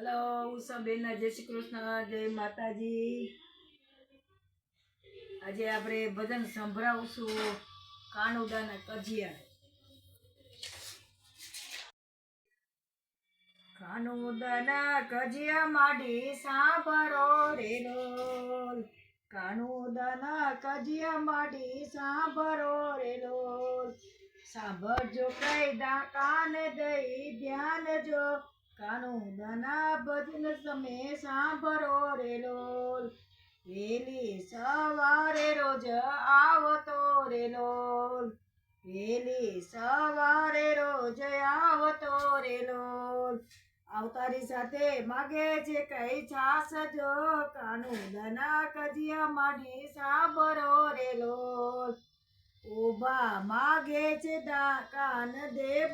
Hello ઉષાબેન જય શ્રી કૃષ્ણ, જય માતાજી. આજે આપણે ભજન સંભળાવશું કાનુડાના કજિયા. કાનુડાના કજિયા માડી સાંભળો રે લોલ કાનુડાના કજિયા માડી સાંભળો રે સાંભળજો કઈ દા કાન દઈ ધ્યાન જો કાનુડાના ભજન તમે સાંભળો રે લોલ. વેલી સવારે રોજ આવતો રે લોલ. વેલી સવારે રોજ આવતો રે લોલ. આવતારી સાથે માગે છે કઈ છાસ જો કાનુડાના કજિયા માડી સાંભળો રે લોલ. ઊભા માગે છે દા કાન દે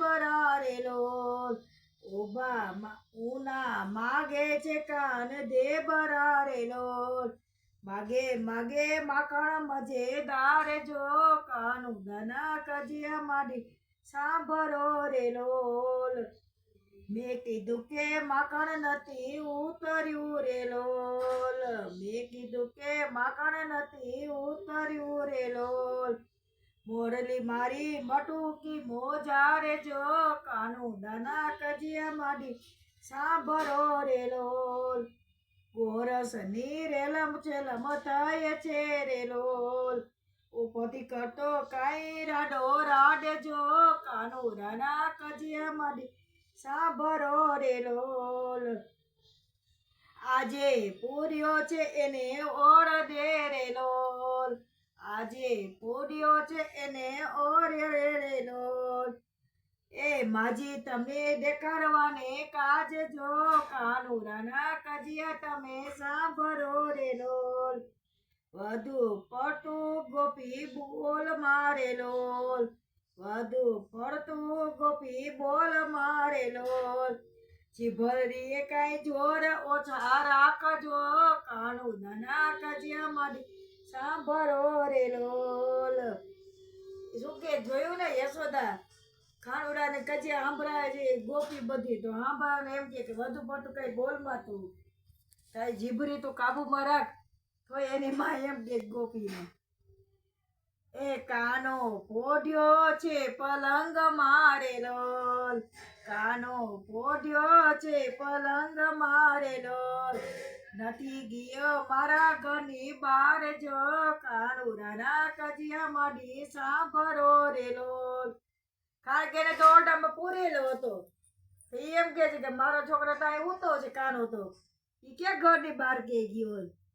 રે લોલ. મા- ઉના માગે છે કાન દે બરારે લોટ માગે માગે માખણ મજેદાર જો કાનું ધના કજિયા માડી. સાંભળો રે લોલ. મેં કીધું કે માખણ નથી ઉતર્યું રે લોલ. મેં કીધું કે માખણ નથી ઉતર્યું રે લોલ. મોરલી મારી મટુકી મોજારે જો કાનું દાના કજિયા માડી. સાંભળો રે લોલ ગોરસની રેલમ છેલમ થાય છે રે લોલ. ઉપરથી કરતો કાઈ રાડો રાડે જો કાનું દાના કજિયા માડી. સાંભળો રે લોલ, આજે પૂર્યો છે એને ઓળ દે રે લોલ. આજે પોડિયો છે એને ઓર રે લોલ એ માજી, તમે દેખાડવાને કાજ જો, કાનુરાના કજિયા તમે સાંભળો રે લોલ. વધુ પડતું ગોપી બોલ મારે લોલ. વધુ પડતું ગોપી બોલ મારે લોલ. જીભરીએ કાંઈ જોર ઓછા રાખજો કાણું નાના કજિયા મારી. સાંભળો રે લોલ. શું કે, જોયું ને યશોદા? ખાણુડા ને કજિયા સાંભળાય છે ગોપી બધી. તો સાંભળાને એમ કે વધુ પડતું કઈ બોલમાં તું. તારી જીભરી તું કાબુમાં રાખ. તો એની માં એમ કે ગોપીને. એ કાનો પોઢ્યો છે પલંગ મારેલો. કાનો પોઢ્યો છે પલંગ મારેલો. નથી ગયો મારા ઘરની બાર જો કાનુરાના કજિયા માડી સાંભળો રેલો. કારણ કે એને તો પૂરેલો હતો. એમ કે છે કે મારો છોકરો તો ઉતો છે કાનો તો. ઈ ક્યાં ઘરની બહાર કે ગયો હોય?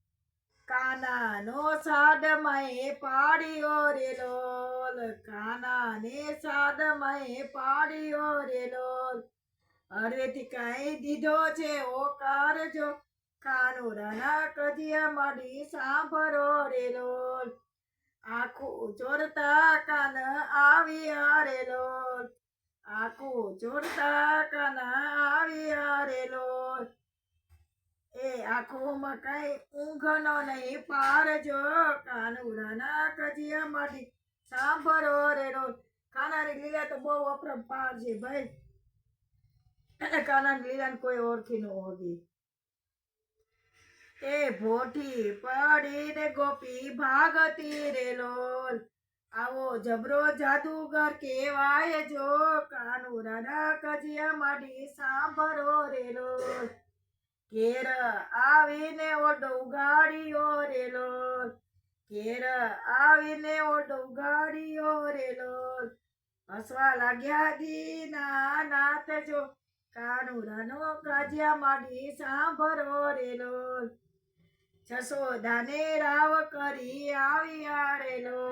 કાના નો સાદ મય પાડ્યો રે લોલ કાના ને સાદ મય પાડ્યો રે લોલ હળવેથી કઈ દીધો છે ઓકાર જો. કાનુરાના કજિયા માડી સાંભળો રે લોલ આખું જોરતા કાન આવી રે લોલ આખું જોરતા કાન આવી રે લોલ એ આંખોમાં કઈ ઊંઘનો નહીં પારજો કાનુડાના કજિયા માટી. સાંભળો રે રોજ. કાનાની લીલા તો બહુ અપરંપાર છે ભાઈ. કાનાની લીલાને કોઈ ઓળખી ન હોગી એ ભોઠી પડીને ગોપી ભાગતી રે લોલ. આવો જબરો જાદુગર કેવાય જો. કાનુરાના કજિયા માડી સાંભળો રે લોલ ઘેર આવીને ઓડો ઉગાડ્યો રેલો. ઘેર આવીને ઓડો ઉગાડ્યો રેલો. હસવા લાગ્યા દીના નાથ જો કાનુરાનો કાજ્યા માડી સાંભળો રેલો. જસોદાને રાવ કરી આવ્યા રેલો.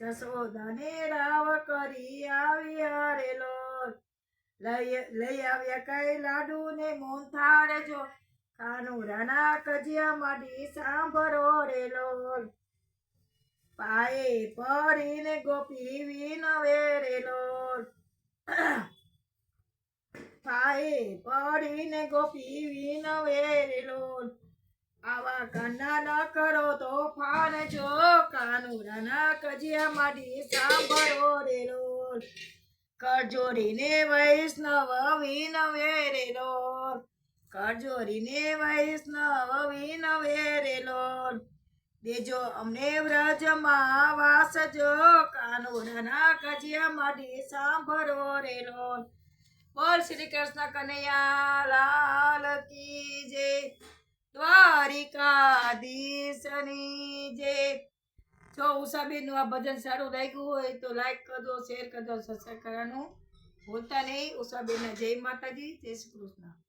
જસોદાને રાવ કરી આવી રેલો. લઈ આવ્યા કઈ લાડુ ને મોંથાળ જો. કાનુરાના કજિયા માડી સાંભળો રે લોલ. પાયે પડીને ગોપી વિન વેરે લોલ. પાયે પડીને ગોપી વિન વેરે લોલ. આવા કાના ન કરો તો ફાન જો કાનુરાના કજિયા માડી સાંભળો રે લોલ. કરજોડીને વૈષ્ણવ વિનવે રે લોલ. કરજોરીને વૈષ્ણવ વિનવેરેલો દેજો અમને વ્રજમાં વાસ જો, કાનુડાના કજિયા માડી સાંભળો રેલો બોલ શ્રી કૃષ્ણ કનૈયા, લાલ કી જય. દ્વારિકાધીશની જય. જો ઉષાબેનનું આ ભજન સારું લાગ્યું હોય તો લાઈક કરજો શેર કરજો સબસ્ક્રાઈબ કરવાનું ભૂલતા નહીં. ઉષાબેનના જય માતાજી, જય શ્રી કૃષ્ણ.